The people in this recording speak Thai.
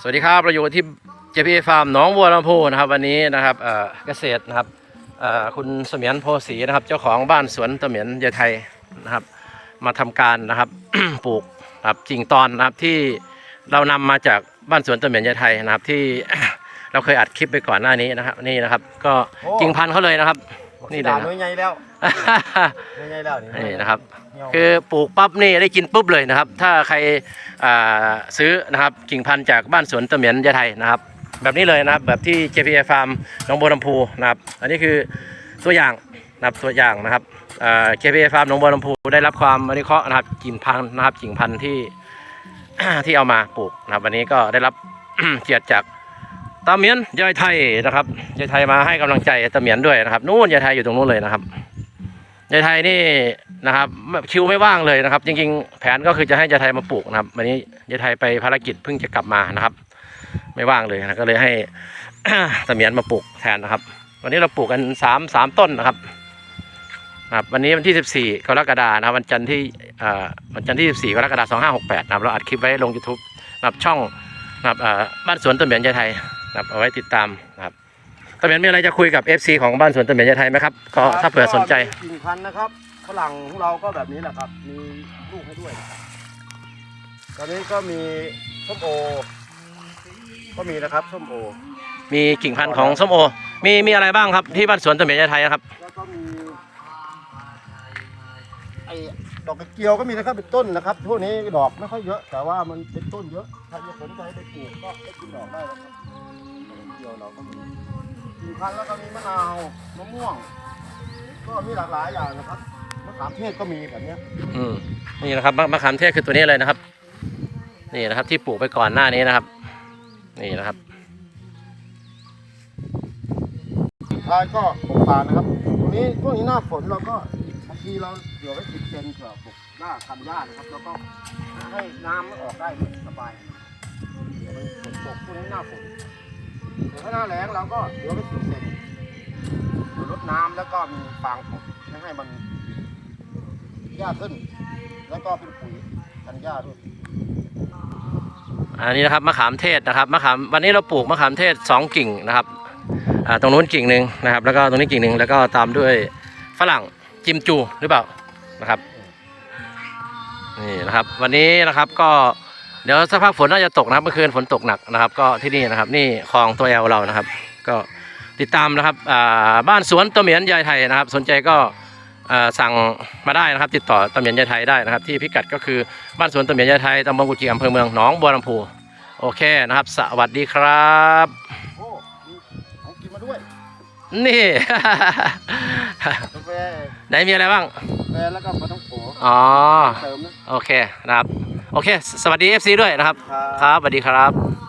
สวัสดีครับเราอยู่ที่ JP Farm หนองบัวลำพูนะครับ วันนี้นะครับเอ่อเกษตรนะครับเอ่อคุณเสมียนโพสีนะครับ เจ้าของบ้านสวนเสมียนยายไทยนะครับ มาทำการนะครับปลูกนะครับกิ่งตอนนะครับที่เรานำมาจากบ้านสวนเสมียนยายไทยนะครับที่เราเคยอัดคลิปไปก่อนหน้านี้นะครับ นี่นะครับ ก็โอ้กิ่งพันธุ์เขาเลยนะครับ นี่นี่เลยด่านะ น้อยใหญ่แล้วน้อยใหญ่แล้วนี่นะครับเหี่ยวคือปลูกปั๊บนี่ได้กินปุ๊บเลยนะครับ ถ้าใครอ่าซื้อนะครับกิ่งพันธุ์จากบ้านสวนเสมียนยายไทยนะครับ แบบนี้เลยนะครับแบบที่ JPA Farm หนองบัวลำพูนะครับ อันนี้คือตัวอย่างนะครับตัวอย่างนะครับอ่า JPA Farm หนองบัวลำพูได้รับความอนุเคราะห์นะครับกิ่งพันธุ์นะครับกิ่งพันธุ์ที่ที่เอามาปลูกนะครับ วันนี้ก็ได้รับเกียรติจากตาเมียนยายไทยนะครับยายไทยมาให้กำลังใจตาเมียนด้วยนะครับนู่นยายไทยอยู่ตรงนู้นเลยนะครับ ยายไทยนี่นะครับคิวไม่ว่างเลยนะครับ จริงๆ แผนก็คือจะให้ยายไทยมาปลูกนะครับวันนี้ยายไทยไปภารกิจเพิ่งจะกลับมานะครับ ไม่ว่างเลยนะก็เลยให้ตะเมียนมาปลูกแทนนะครับ วันนี้เราปลูกกันสามสามต้นนะครับครับวันนี้วันที่ 14กรกฎาคมนะครับวันจันทร์ที่วันจันทร์ที่ 14กรกฎาคม2568นะครับเราอัดคลิปไว้ลง YouTube นะครับช่องนะครับบ้านสวนตะเหมียนยายไทยนะครับเอาไว้ติดตามนะครับ ตะเมียนมีอะไรจะคุยกับ FC ของบ้านสวนตะเมียนยายไทยไหมครับก็ถ้าเผื่อสนใจก็มีกิ่งพันธุ์นะครับฝรั่งของเราก็แบบนี้แหละครับ มีลูกให้ด้วยนะครับตอนนี้ก็มีส้มโอ ก็มีนะครับส้มโอ มีกิ่งพันธุ์ของส้มโอ มีมีอะไรบ้างครับที่บ้านสวนตะเมียนยายไทยนะครับแล้วก็มีไอ้ดอกกระเจียวก็มีนะครับเป็นต้นนะครับพวกนี้ดอกไม่ค่อยเยอะ แต่ว่ามันเป็นต้นเยอะ ถ้าจะสนใจไปปลูกก็ได้กินดอกได้แล้วครับดอกกระเจียวเราก็มี กิ่งพันธุ์แล้วก็มีมะนาวมะม่วง ก็มีหลากหลายอย่างนะครับมะขามเทศก็มีแบบเนี้ยอืมนี่นะครับมะมะขามเทศคือตัวนี้เลยนะครับ นี่นะครับ ที่ปลูกไปก่อนหน้านี้นะครับ นี่นะครับสุดท้ายก็ปลูกปลานะครับตรงนี้ช่วงนี้หน้าฝนเราก็บางทีเราเดี๋ยวไว้สิบเซนเผื่อปลูกหน้าคันหญ้านะครับแล้วก็ให้น้ำมันออกได้สบายเดี๋ยวมันฝนตกช่วงนี้หน้าฝนแต่ ถ้าหน้าแล้งเราก็เดี๋ยวไว้สิบเซนรดน้ำแล้วก็มีฟางกบไม่ให้มันหญ้าขึ้น แล้วก็เป็นปุ๋ยกันหญ้าด้วยอันนี้นะครับมะขามเทศนะครับมะขามวันนี้เราปลูกมะขามเทศสองกิ่งนะครับตรงนู้นกิ่งหนึ่งนะครับ แล้วก็ตรงนี้กิ่งหนึ่งแล้วก็ตามด้วยฝรั่งจิมจูหรือเปล่านะครับนี่นะครับ วันนี้นะครับก็ เดี๋ยวสักพักฝนน่าจะตกนะครับเมื่อคืนฝนตกหนักนะครับ ก็ที่นี่นะครับ นี่คลองตัวแอลเรานะครับ ก็ติดตามนะครับอ่าบ้านสวนตะเหมียนยายไทยนะครับ สนใจก็เอ่อสั่งมาได้นะครับ ติดต่อตะเหมียนยายไทยได้นะครับ ที่พิกัดก็คือบ้านสวนตะเหมียนยายไทยตำบลกุจิอำเภอเมืองหนองบัวลำพูโอเคนะครับ สวัสดีครับโอ้มีของกินมาด้วยนี่ กาแฟไหนมีอะไรบ้าง กาแฟแล้วก็ปลาต้องโกอ๋อ เติมนะ โอเคนะครับ โอเค สวัสดี FC ด้วยนะครับ ครับครับสวัสดีครับ